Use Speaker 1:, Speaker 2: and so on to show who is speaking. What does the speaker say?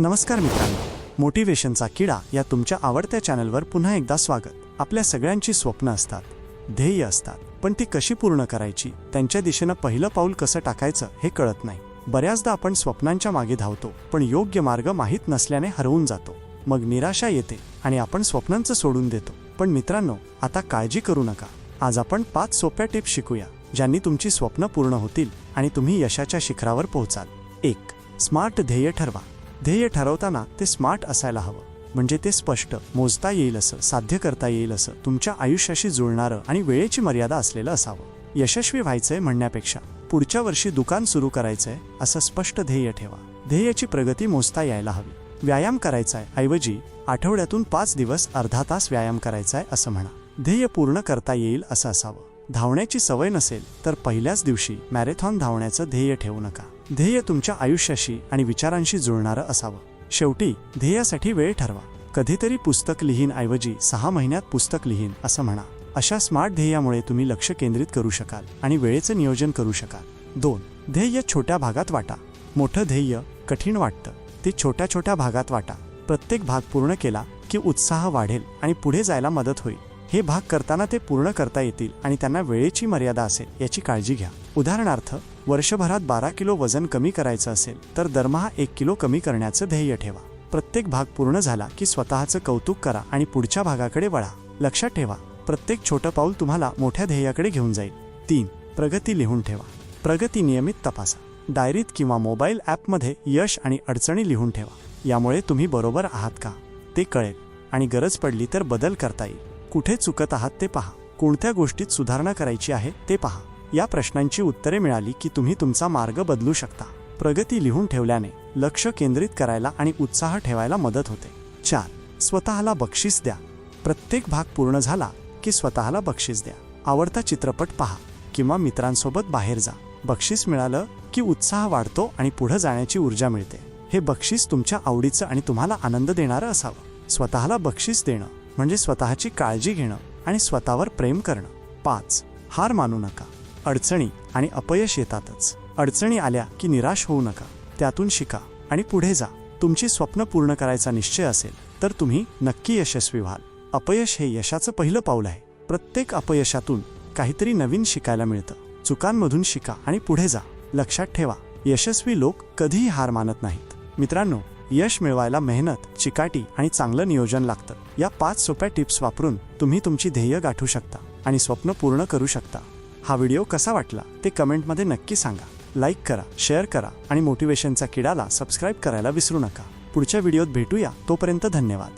Speaker 1: नमस्कार मित्रांनो. मोटिवेशनचा किडा या तुमच्या आवडत्या चॅनलवर पुन्हा एकदा स्वागत. आपल्या सगळ्यांची स्वप्न असतात ध्येय असतात पण ती कशी पूर्ण करायची त्यांच्या दिशेनं पहिलं पाऊल कसं टाकायचं हे कळत नाही. बऱ्याचदा आपण स्वप्नांच्या मागे धावतो पण योग्य मार्ग माहीत नसल्याने हरवून जातो. मग निराशा येते आणि आपण स्वप्नांचं सोडून देतो. पण मित्रांनो आता काळजी करू नका. आज आपण पाच सोप्या टिप्स शिकूया ज्यांनी तुमची स्वप्न पूर्ण होतील आणि तुम्ही यशाच्या शिखरावर पोहोचाल. एक स्मार्ट ध्येय ठरवा. ध्येय ठरवताना ते स्मार्ट असायला हवं. म्हणजे ते स्पष्ट मोजता येईल असं साध्य करता येईल असं तुमच्या आयुष्याशी जुळणारं आणि वेळेची मर्यादा असलेलं असावं. यशस्वी व्हायचंय म्हणण्यापेक्षा पुढच्या वर्षी दुकान सुरू करायचंय असं स्पष्ट ध्येय ठेवा. ध्येयाची प्रगती मोजता यायला हवी. व्यायाम करायचाय ऐवजी आठवड्यातून पाच दिवस अर्धा तास व्यायाम करायचाय असं म्हणा. ध्येय पूर्ण करता येईल असं असावं. धावण्याची सवय नसेल तर पहिल्याच दिवशी मॅरेथॉन धावण्याचं ध्येय ठेवू नका. ध्येय तुमच्या आयुष्याशी आणि विचारांशी जुळणारं असावं. शेवटी ध्येयासाठी वेळ ठरवा. कधीतरी पुस्तक लिहीन ऐवजी सहा महिन्यात पुस्तक लिहीन असं म्हणा. अशा स्मार्ट ध्येयामुळे तुम्ही लक्ष केंद्रित करू शकाल आणि वेळेचं नियोजन करू शकाल. दोन ध्येय छोट्या भागात वाटा. मोठं ध्येय कठीण वाटतं. ते छोट्या छोट्या भागात वाटा. प्रत्येक भाग पूर्ण केला की उत्साह वाढेल आणि पुढे जायला मदत होईल. हे भाग करताना ते पूर्ण करता येतील आणि त्यांना वेळेची मर्यादा असेल याची काळजी घ्या. उदाहरणार्थ वर्षभरात बारा किलो वजन कमी करायचं असेल तर दरमहा एक किलो कमी करण्याचं ध्येय ठेवा. प्रत्येक भाग पूर्ण झाला की स्वतःचं कौतुक करा आणि पुढच्या भागाकडे वळा. लक्षात ठेवा प्रत्येक छोटं पाऊल तुम्हाला मोठ्या ध्येयाकडे घेऊन जाईल. तीन प्रगती लिहून ठेवा. प्रगती नियमित तपासा. डायरीत किंवा मोबाईल ॲपमध्ये यश आणि अडचणी लिहून ठेवा. यामुळे तुम्ही बरोबर आहात का? ते कळेल. आणि गरज पडली तर बदल करता येईल. कुठे चुकत आहात ते पहा. कोणत्या गोष्टीत सुधारणा करायची आहे ते पहा. या प्रश्नांची उत्तरे मिळाली की तुम्ही तुमचा मार्ग बदलू शकता. प्रगती लिहून ठेवल्याने लक्ष केंद्रित करायला आणि उत्साह ठेवायला मदत होते. चार. स्वतःला बक्षीस द्या. प्रत्येक भाग पूर्ण झाला की स्वतःला बक्षीस द्या. आवडता चित्रपट पहा किंवा मित्रांसोबत बाहेर जा. बक्षीस मिळालं की उत्साह वाढतो आणि पुढे जाण्याची ऊर्जा मिळते. हे बक्षीस तुमच्या आवडीचं आणि तुम्हाला आनंद देणारं असावं. स्वतःला बक्षीस देणं. म्हणजे स्वतःची काळजी घेणं आणि स्वतःवर प्रेम करणं. पाच हार मानू नका. अडचणी आणि अपयश येतातच. अडचणी आल्या की निराश होऊ नका. त्यातून शिका आणि पुढे जा. तुमची स्वप्न पूर्ण करायचा निश्चय असेल तर तुम्ही नक्की यशस्वी व्हाल. अपयश हे यशाचं पहिलं पाऊल आहे. प्रत्येक अपयशातून काहीतरी नवीन शिकायला मिळतं. चुकांमधून शिका आणि पुढे जा. लक्षात ठेवा यशस्वी लोक कधीही हार मानत नाहीत. मित्रांनो यश मिळवायला मेहनत चिकाटी आणि चांगलं नियोजन लागतं. या पाच सोप्या टिप्स वापरून तुम्ही तुमची ध्येय गाठू शकता आणि स्वप्न पूर्ण करू शकता. हा व्हिडिओ कसा वाटला ते कमेंटमध्ये नक्की सांगा. लाईक करा शेअर करा आणि मोटिवेशनचा किडाला सबस्क्राईब करायला विसरू नका. पुढच्या व्हिडिओत भेटूया. तोपर्यंत धन्यवाद.